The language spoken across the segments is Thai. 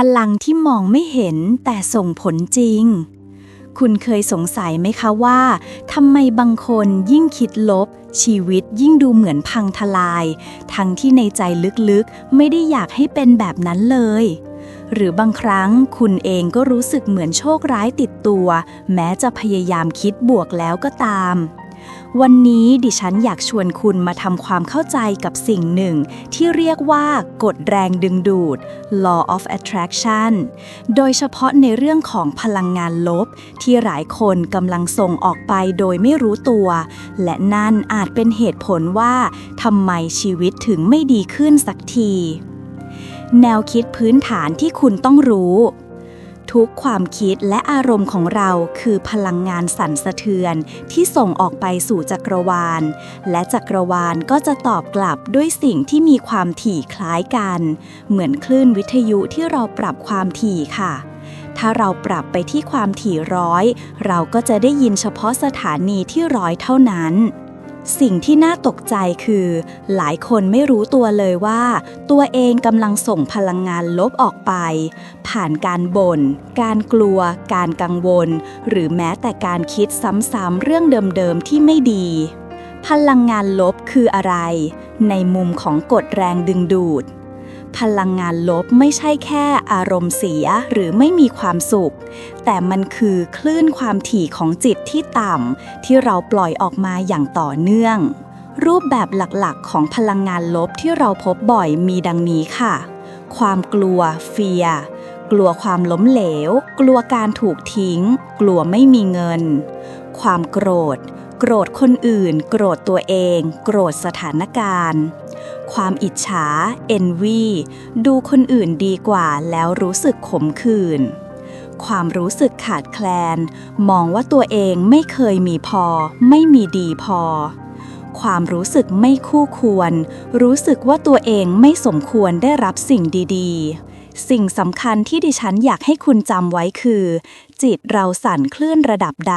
พลังที่มองไม่เห็นแต่ส่งผลจริง คุณเคยสงสัยไหมคะว่าทำไมบางคนยิ่งคิดลบ ชีวิตยิ่งดูเหมือนพังทลาย ทั้งที่ในใจลึกๆ ไม่ได้อยากให้เป็นแบบนั้นเลย หรือบางครั้งคุณเองก็รู้สึกเหมือนโชคร้ายติดตัว แม้จะพยายามคิดบวกแล้วก็ตาม วันนี้ดิฉันอยากชวนคุณมาทำความเข้าใจกับสิ่งหนึ่ง ที่เรียกว่ากฎแรงดึงดูด law of attraction โดยเฉพาะในเรื่องของพลังงานลบ ที่หลายคนกำลังส่งออกไปโดยไม่รู้ตัว และนั่นอาจเป็นเหตุผลว่าทำไมชีวิตถึงไม่ดีขึ้นสักที แนวคิดพื้นฐานที่คุณต้องรู้ ทุกความคิดและอารมณ์ของเราคือพลังงานสั่นสะเทือนที่ส่งออกไปสู่จักรวาล และจักรวาลก็จะตอบกลับด้วยสิ่งที่มีความถี่คล้ายกัน เหมือนคลื่นวิทยุที่เราปรับความถี่ค่ะ ถ้าเราปรับไปที่ความถี่ร้อย เราก็จะได้ยินเฉพาะสถานีที่ร้อยเท่านั้น สิ่งที่น่าตกใจคือ หลายคนไม่รู้ตัวเลยว่า ตัวเองกำลังส่งพลังงานลบออกไป ผ่านการบน่น การกลัว การกังวล หรือแม้แต่การคิดซ้ำๆเรื่องเดิมๆที่ไม่ดี พลังงานลบคืออะไร ในมุมของกฎแรงดึงดูด พลังงานลบไม่ใช่แค่อารมณ์เสียหรือไม่มีความสุข แต่มันคือคลื่นความถี่ของจิตที่ต่ำที่เราปล่อยออกมาอย่างต่อเนื่อง รูปแบบหลักๆ ของพลังงานลบที่เราพบบ่อยมีดังนี้ค่ะ ความกลัวเฟียกลัวความล้มเหลว กลัวการถูกทิ้ง กลัวไม่มีเงิน ความโกรธ โกรธคนอื่น โกรธตัวเอง โกรธสถานการณ์ ความอิจฉา envy ดูคนอื่นดีกว่าแล้วรู้สึกขมขื่นความรู้สึกขาดแคลน มองว่าตัวเองไม่เคยมีพอ ไม่มีดีพอ ความรู้สึกไม่คู่ควร รู้สึกว่าตัวเองไม่สมควรได้รับสิ่งดีๆ สิ่งสำคัญที่ดิฉันอยากให้คุณจำไว้คือ จิตเราสั่นคลื่นระดับใด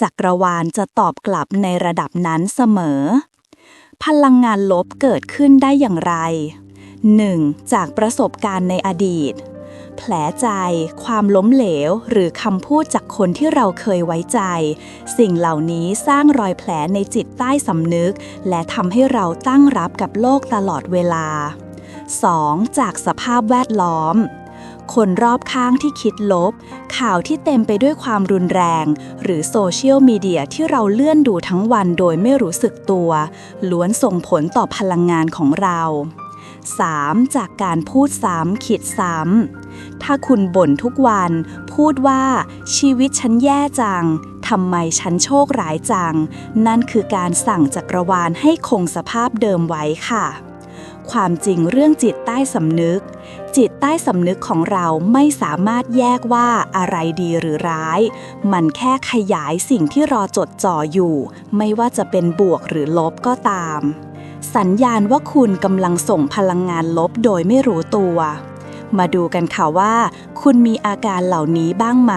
จักรวาลจะตอบกลับในระดับนั้นเสมอ พลังงานลบเกิดขึ้นได้อย่างไร 1. จากประสบการณ์ในอดีต แผลใจ ความล้มเหลว หรือคำพูดจากคนที่เราเคยไว้ใจ สิ่งเหล่านี้สร้างรอยแผลในจิตใต้สำนึก และทำให้เราตั้งรับกับโลกตลอดเวลา 2. จากสภาพแวดล้อม คนรอบข้างที่คิดลบ ข่าวที่เต็มไปด้วยความรุนแรง หรือโซเชียลมีเดียที่เราเลื่อนดูทั้งวันโดยไม่รู้สึกตัว ล้วนส่งผลต่อพลังงานของเรา 3. จากการพูดซ้ำคิดซ้ำ ถ้าคุณบ่นทุกวัน พูดว่า ชีวิตฉันแย่จัง ทำไมฉันโชคร้ายจัง นั่นคือการสั่งจักรวาลให้คงสภาพเดิมไว้ค่ะ ความจริงเรื่องจิตใต้สำนึก จิตใต้สำนึกของเราไม่สามารถแยกว่าอะไรดีหรือร้าย มันแค่ขยายสิ่งที่รอจดจ่ออยู่ ไม่ว่าจะเป็นบวกหรือลบก็ตาม สัญญาณว่าคุณกำลังส่งพลังงานลบโดยไม่รู้ตัว มาดูกันค่ะว่า คุณมีอาการเหล่านี้บ้างไหม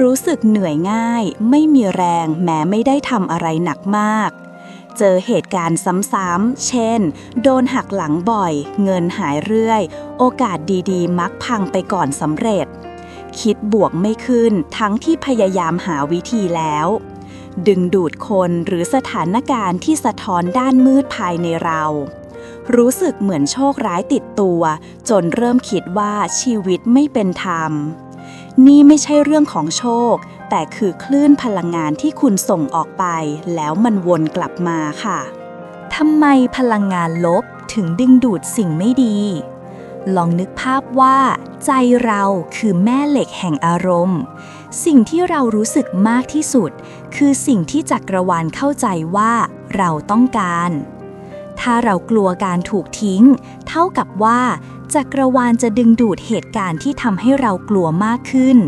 รู้สึกเหนื่อยง่าย ไม่มีแรง แม้ไม่ได้ทำอะไรหนักมาก เจอเหตุการณ์ซ้ำๆ เช่น โดนหักหลังบ่อย เงินหายเรื่อย โอกาสดีๆ มักพังไปก่อนสำเร็จ คิดบวกไม่ขึ้นทั้งที่พยายามหาวิธีแล้ว ดึงดูดคนหรือสถานการณ์ที่สะท้อนด้านมืดภายในเรา รู้สึกเหมือนโชคร้ายติดตัว จนเริ่มคิดว่าชีวิตไม่เป็นธรรม นี่ไม่ใช่เรื่องของโชค แต่คือคลื่นพลังงานที่คุณส่งออกไป แล้วมันวนกลับมาค่ะทำไมพลังงานลบถึงดึงดูดสิ่งไม่ดี ลองนึกภาพว่า ใจเราคือแม่เหล็กแห่งอารมณ์ สิ่งที่เรารู้สึกมากที่สุด คือสิ่งที่จักรวาลเข้าใจว่าเราต้องการ ถ้าเรากลัวการถูกทิ้ง เท่ากับว่าจักรวาลจะดึงดูดเหตุการณ์ที่ทำให้เรากลัวมากขึ้น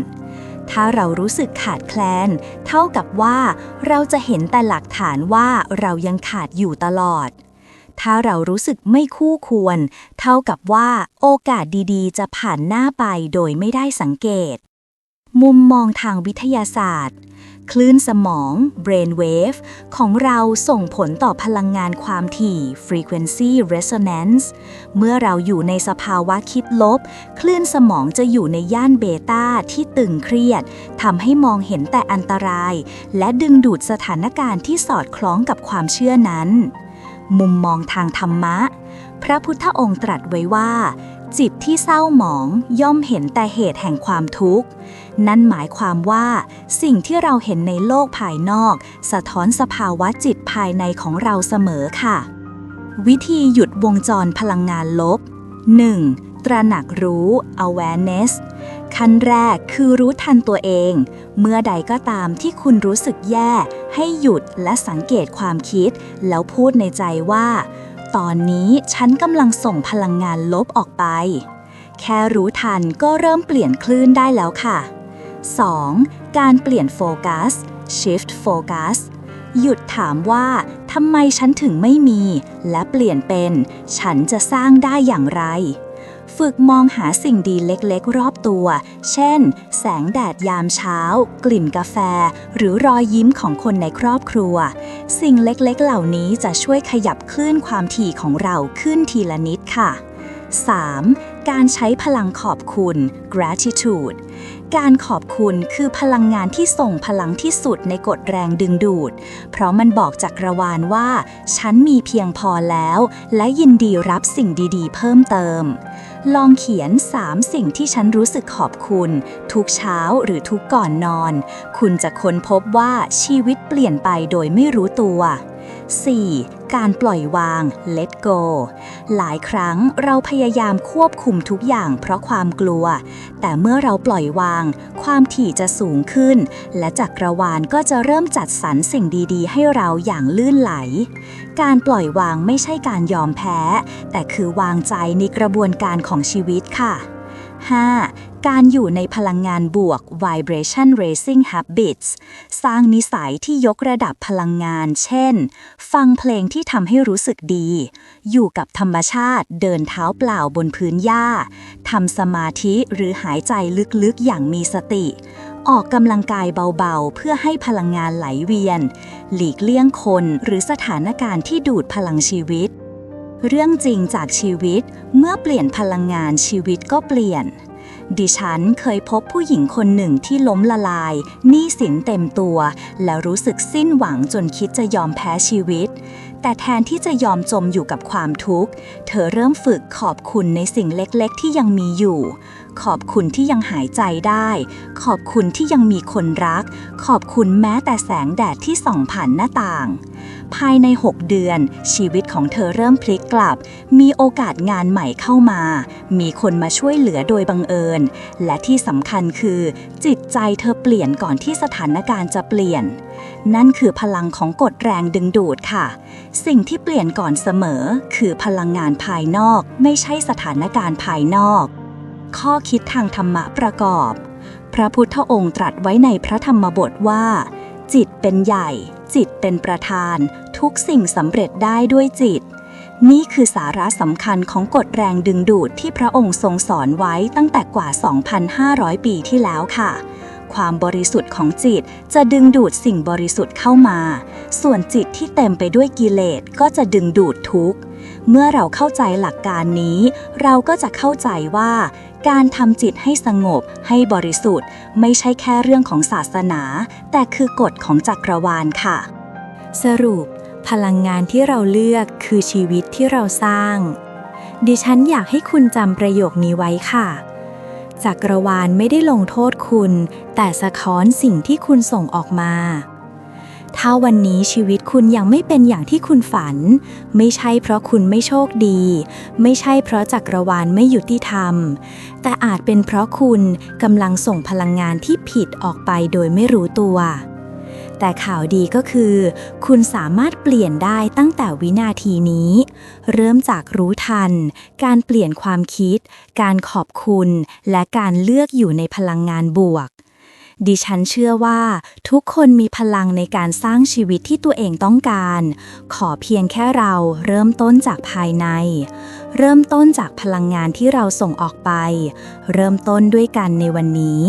ถ้าเรารู้สึกขาดแคลน เท่ากับว่าเราจะเห็นแต่หลักฐานว่าเรายังขาดอยู่ตลอด ถ้าเรารู้สึกไม่คู่ควร เท่ากับว่าโอกาสดีๆ จะผ่านหน้าไปโดยไม่ได้สังเกต มุมมองทางวิทยาศาสตร์ คลื่นสมอง brain wave ของเราส่งผลต่อพลังงานความถี่ frequency resonance เมื่อเราอยู่ในสภาวะคิดลบ คลื่นสมองจะอยู่ในย่านเบต้าที่ตึงเครียดทำให้มองเห็นแต่อันตราย และดึงดูดสถานการณ์ที่สอดคล้องกับความเชื่อนั้น มุมมองทางธรรมะ พระพุทธองค์ตรัสไว้ว่าจิตที่เศร้าหมองย่อมเห็นแต่เหตุแห่งความทุกข์ นั่นหมายความว่า สิ่งที่เราเห็นในโลกภายนอก สะท้อนสภาวะจิตภายในของเราเสมอค่ะ วิธีหยุดวงจรพลังงานลบ 1. ตระหนักรู้ awareness ขั้นแรกคือรู้ทันตัวเอง เมื่อใดก็ตามที่คุณรู้สึกแย่ ให้หยุดและสังเกตความคิด แล้วพูดในใจว่า ตอนนี้ฉันกำลังส่งพลังงานลบออกไป แค่รู้ทันก็เริ่มเปลี่ยนคลื่นได้แล้วค่ะ 2. การเปลี่ยนโฟกัส shift focus หยุดถามว่าทำไมฉันถึงไม่มี และเปลี่ยนเป็น ฉันจะสร้างได้อย่างไร ฝึกมองหาสิ่งดีเล็กๆ รอบตัว เช่น แสงแดดยามเช้า กลิ่นกาแฟ หรือรอยยิ้มของคนในครอบครัว สิ่งเล็กๆ เหล่านี้จะช่วยขยับคลื่นความถี่ของเราขึ้นทีละนิดค่ะ 3. การใช้พลังขอบคุณ gratitude การขอบคุณคือพลังงานที่ส่งพลังที่สุดในกฎแรงดึงดูด เพราะมันบอกจักรวาลว่า ฉันมีเพียงพอแล้ว และยินดีรับสิ่งดีๆ เพิ่มเติม ลองเขียน 3 สิ่งที่ฉันรู้สึกขอบคุณ ทุกเช้าหรือทุกก่อนนอน คุณจะค้นพบว่าชีวิตเปลี่ยนไปโดยไม่รู้ตัว 4. การปล่อยวาง let go หลายครั้งเราพยายามควบคุมทุกอย่างเพราะความกลัว แต่เมื่อเราปล่อยวาง ความถี่จะสูงขึ้น และจักรวาลก็จะเริ่มจัดสรรสิ่งดีๆ ให้เราอย่างลื่นไหล การปล่อยวางไม่ใช่การยอมแพ้ แต่คือวางใจในกระบวนการของชีวิตค่ะ 5. การอยู่ในพลังงานบวก vibration raising habits สร้างนิสัยที่ยกระดับพลังงาน เช่น ฟังเพลงที่ทำให้รู้สึกดี อยู่กับธรรมชาติเดินเท้าเปล่าบนพื้นหญ้าทำสมาธิหรือหายใจลึกๆอย่างมีสติ ออกกำลังกายเบาๆ เพื่อให้พลังงานไหลเวียน หลีกเลี่ยงคนหรือสถานการณ์ที่ดูดพลังชีวิต เรื่องจริงจากชีวิตเมื่อเปลี่ยนพลังงานชีวิตก็เปลี่ยน ดิฉันเคยพบผู้หญิงคนหนึ่งที่ล้มละลายหนี้สินเต็มตัว แล้วรู้สึกสิ้นหวังจนคิดจะยอมแพ้ชีวิต แต่แทนที่จะยอมจมอยู่กับความทุกข์ เธอเริ่มฝึกขอบคุณในสิ่งเล็กๆ ที่ยังมีอยู่ ขอบคุณที่ยังหายใจได้ ขอบคุณที่ยังมีคนรัก ขอบคุณแม้แต่แสงแดดที่ส่องผ่านหน้าต่าง ภายใน 6 เดือน ชีวิตของเธอเริ่มพลิกกลับ มีโอกาสงานใหม่เข้ามา มีคนมาช่วยเหลือโดยบังเอิญ และที่สำคัญคือ จิตใจเธอเปลี่ยนก่อนที่สถานการณ์จะเปลี่ยน นั่นคือพลังของกฎแรงดึงดูดค่ะ สิ่งที่เปลี่ยนก่อนเสมอ คือพลังงานภายนอก ไม่ใช่สถานการณ์ภายนอก ข้อคิดทางธรรมะประกอบ พระพุทธองค์ตรัสไว้ในพระธรรมบทว่า จิตเป็นใหญ่ จิตเป็นประธาน ทุกสิ่งสำเร็จได้ด้วยจิต นี่คือสาระสำคัญของกฎแรงดึงดูดที่พระองค์ทรงสอนไว้ตั้งแต่กว่า 2,500 ปีที่แล้วค่ะ ความบริสุทธิ์ของจิตจะดึงดูดสิ่งบริสุทธิ์เข้ามา ส่วนจิตที่เต็มไปด้วยกิเลสก็จะดึงดูดทุกข์เมื่อเราเข้าใจหลักการนี้ เราก็จะเข้าใจว่า การทำจิตให้สงบให้บริสุทธิ์ ไม่ใช่แค่เรื่องของศาสนา แต่คือกฎของจักรวาลค่ะ สรุป พลังงานที่เราเลือกคือชีวิตที่เราสร้าง ดิฉันอยากให้คุณจำประโยคนี้ไว้ค่ะจักรวาลไม่ได้ลงโทษคุณ แต่สะท้อนสิ่งที่คุณส่งออกมา ถ้าวันนี้ชีวิตคุณยังไม่เป็นอย่างที่คุณฝัน ไม่ใช่เพราะคุณไม่โชคดี ไม่ใช่เพราะจักรวาลไม่ยุติธรรม แต่อาจเป็นเพราะคุณกำลังส่งพลังงานที่ผิดออกไปโดยไม่รู้ตัว แต่ข่าวดีก็คือ คุณสามารถเปลี่ยนได้ตั้งแต่วินาทีนี้ เริ่มจากรู้ทัน การเปลี่ยนความคิด การขอบคุณ และการเลือกอยู่ในพลังงานบวก ดิฉันเชื่อว่าทุกคนมีพลังในการสร้างชีวิตที่ตัวเองต้องการ ขอเพียงแค่เราเริ่มต้นจากภายใน เริ่มต้นจากพลังงานที่เราส่งออกไป เริ่มต้นด้วยกันในวันนี้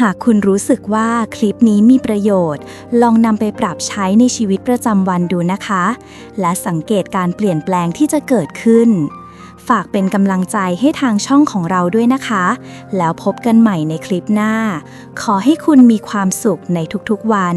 หากคุณรู้สึกว่าคลิปนี้มีประโยชน์ ลองนำไปปรับใช้ในชีวิตประจำวันดูนะคะ และสังเกตการเปลี่ยนแปลงที่จะเกิดขึ้น ฝากเป็นกำลังใจให้ทางช่องของเราด้วยนะคะ แล้วพบกันใหม่ในคลิปหน้า ขอให้คุณมีความสุขในทุกๆวัน